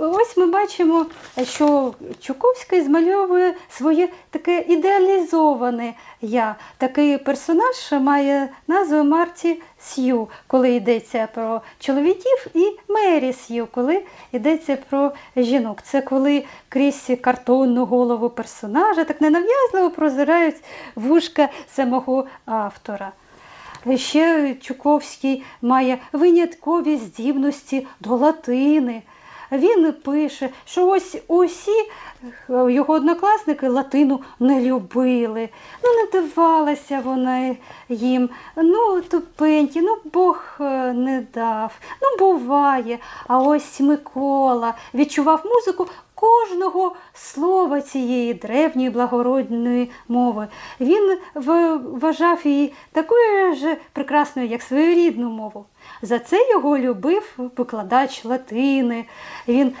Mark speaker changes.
Speaker 1: Ось ми бачимо, що Чуковський змальовує своє таке ідеалізоване я. Такий персонаж має назву Марті Сью, коли йдеться про чоловіків, і Мері Сью, коли йдеться про жінок. Це коли крізь картонну голову персонажа так ненав'язливо прозирають вушка самого автора. Ще Чуковський має виняткові здібності до латини. Він пише, що ось усі його однокласники латину не любили. Ну, не давалася вона їм. Ну, тупенькі, ну Бог е, не дав. Ну, буває. А ось Микола відчував музику кожного слова цієї древньої благородної мови. Він вважав її такою ж прекрасною, як свою рідну мову. За це його любив викладач латини. Він